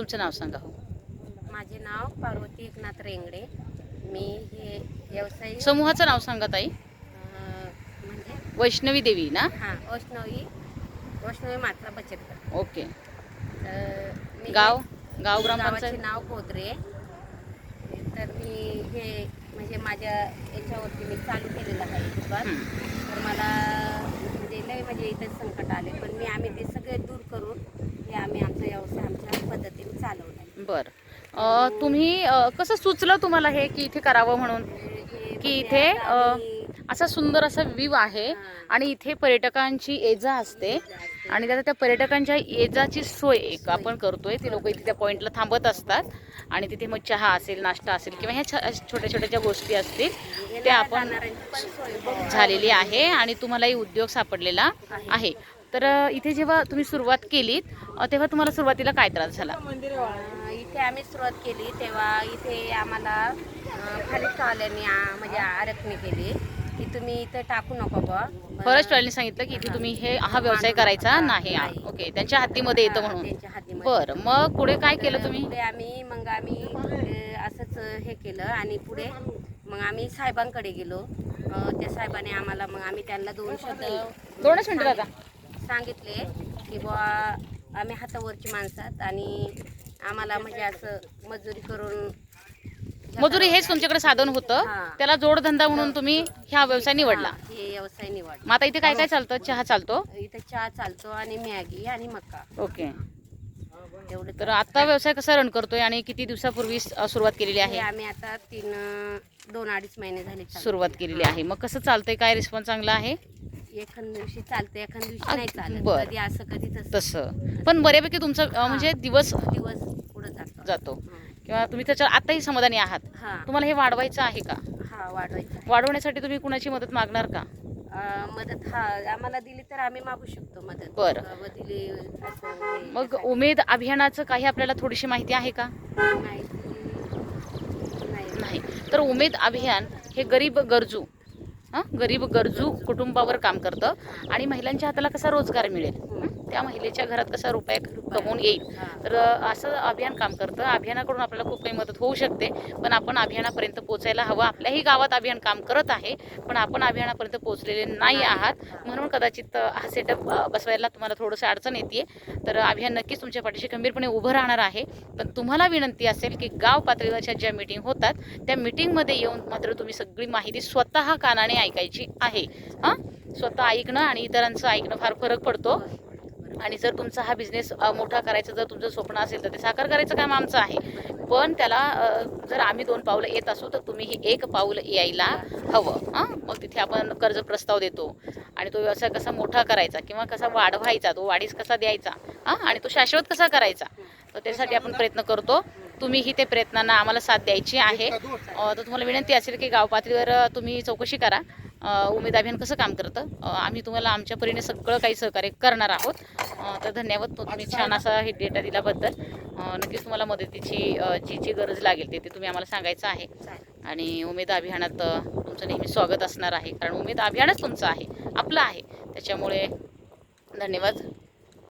तुमचं नाव सांगा. हो माझे नाव पार्वती एकनाथ रेंगडे. मी हे व्यवसाय समूहाचं नाव सांगा ताई. म्हणजे? वैष्णवी देवी ना? हां वैष्णवी. वैष्णवी माता बचत गट. ओके. तर मी गाव? गाव गावाचे ग्रामपंचायत नाव कोदरे तर मी हे म्हणजे माझ्या याच्यावरती मी चालू केलेलं आहे दुकान हं. तर मला लय म्हणजे इथे संकट आले पण मी आम्ही ते सगळे दूर करून हे आम्ही आमचा व्यवसाय आमच्या पद्धतीने चालवला. बर तुम्ही कसं सुचलं तुम्हाला हे की इथे करावं म्हणून की म्हणजे इथे असा सुंदर असा व्ह्यू आहे. आणि इथे पर्यटकांची एजा असते. आणि त्यात त्या पर्यटकांच्या एजाची सोय एक आपण करतोय. ते लोक इथे त्या पॉईंटला थांबत असतात. आणि तिथे मग चहा असेल नाश्ता असेल किंवा ह्या छ- छोट्या छोट्या ज्या गोष्टी असतील त्या आपण सोय झालेली आहे. आणि तुम्हालाही उद्योग सापडलेला आहे. तर इथे जेव्हा तुम्ही सुरुवात केलीत तेव्हा तुम्हाला सुरुवातीला काय त्रास झाला? इथे आम्ही सुरुवात केली. तेव्हा इथे आम्हाला खाली फलितवाल्यांनी आ- म्हणजे आरखणी केली. की तुम्ही इथं टाकू नको बा फॉरेस्ट वाल्यांनी सांगितलं की इथे तुम्ही हे हा व्यवसाय करायचा नाही नाही. ओके त्यांच्या हद्दीमध्ये येतं म्हणून. त्यांच्या हातीमध्ये. बर मग पुढे काय केलं तुम्ही? पुढे आम्ही मग आम्ही अं, असंच हे केलं आणि पुढे मग आम्ही साहेबांकडे गेलो. अं, त्या साहेबाने आम्हाला मग आम्ही त्यांना दोन शब्द दोनच मिनिटं दादा. सांगितले की बुवा आम्ही हातावरची माणसात आणि आम्हाला म्हणजे असं मजुरी करून मजुरी हेच तुमच्याकडे साधन होतं. त्याला जोडधंदा म्हणून तुम्ही हा व्यवसाय निवडला. हा, व्यवसाय निवड मग आता इथे काय काय चालतं? चहा चालतो? इथं चहा चालतो आणि मॅगी आणि मका. ओके. एवढं तर आता व्यवसाय कसा रन करतोय आणि किती दिवसापूर्वी अ, सुरुवात केलेली हे आहे आम्ही आता तीन दोन अडीच महिने झाले चालू. सुरुवात केलेली आहे. मग कसं चालतंय? काय रिस्पॉन्स चांगला आहे? एखाद दिवशी चालतं एखाद दिवशी नाही चालत. बरं. कधी असं कधी तसं. तसं. पण बऱ्यापैकी तुमचा अ, म्हणजे दिवस दिवस पुढे जातो. जातो. हं. किंवा तुम्ही त्याच्या आताही समाधानी आहात? हा. तुम्हाला हे वाढवायचं आहे का? हा वाढवायचा आहे. वाढवण्यासाठी तुम्ही कुणाची मदत मागणार का? अं, मदत हा आम्हाला दिली तर आम्ही मागू शकतो मदत. बरं. अं, व दिली असं हे- मग उमेद अभियानाचं काही आपल्याला थोडीशी माहिती आहे का? नाही. नाही. तर उमेद अभियान हे गरीब गरजू हां गरीब गरजू कुटुंबावर काम करतं आणि महिलांच्या हाताला कसा रोजगार मिळेल? त्या महिलेच्या घरात कसा रुपये कमवून येईल? तर असं अभियान काम करतं. अभियानाकडून आपल्याला खूप काही मदत होऊ शकते. पण आपण अभियानापर्यंत पोचायला हवं. आपल्याही गावात अभियान काम करत आहे पण आपण अभियानापर्यंत पोहोचलेले नाही आहात. म्हणून कदाचित हा सेटअप बसवायला तुम्हाला थोडंसं अडचण येते तर अभियान नक्कीच तुमच्या पाठीशी खंबीरपणे उभं राहणार आहे. पण तुम्हाला विनंती असेल की गाव पातळीवरच्या ज्या मीटिंग होतात त्या मिटिंगमध्ये येऊन मात्र तुम्ही सगळी माहिती स्वतः कानाने ऐकायची आहे. हां? स्वतः ऐकणं आणि इतरांचं ऐकणं फार फरक पडतो. आणि जर तुमचा हा बिझनेस मोठा करायचा जर तुमचं स्वप्न असेल तर ते साकार करायचं काम आमचं आहे. पण त्याला जर आम्ही दोन पावलं येत असू तर तुम्ही ही एक पाऊल यायला हवं. हां? मग तिथे आपण कर्ज प्रस्ताव देतो. आणि तो व्यवसाय कसा मोठा करायचा किंवा कसा वाढवायचा तो वाढीस कसा द्यायचा? हां? आणि तो शाश्वत कसा करायचा? तर त्यासाठी आपण प्रयत्न करतो. तुम्हीही ते प्रयत्नांना आम्हाला साथ द्यायची आहे. तर तुम्हाला विनंती असेल की गाव पातळीवर तुम्ही चौकशी करा. उमेद अभियान कसं काम करतं आम्ही तुम्हाला आमच्या परीने सगळं काही सहकार्य करणार आहोत. तर धन्यवाद तो तुम्ही छान असा हे डेटा दिल्याबद्दल. नक्कीच तुम्हाला मदतीची जी जी गरज लागेल ते ते तुम्ही आम्हाला सांगायचं आहे. आणि उमेद अभियानात तुमचं नेहमी स्वागत असणार आहे. कारण उमेद अभियानच तुमचं आहे आपलं आहे. त्याच्यामुळे धन्यवाद.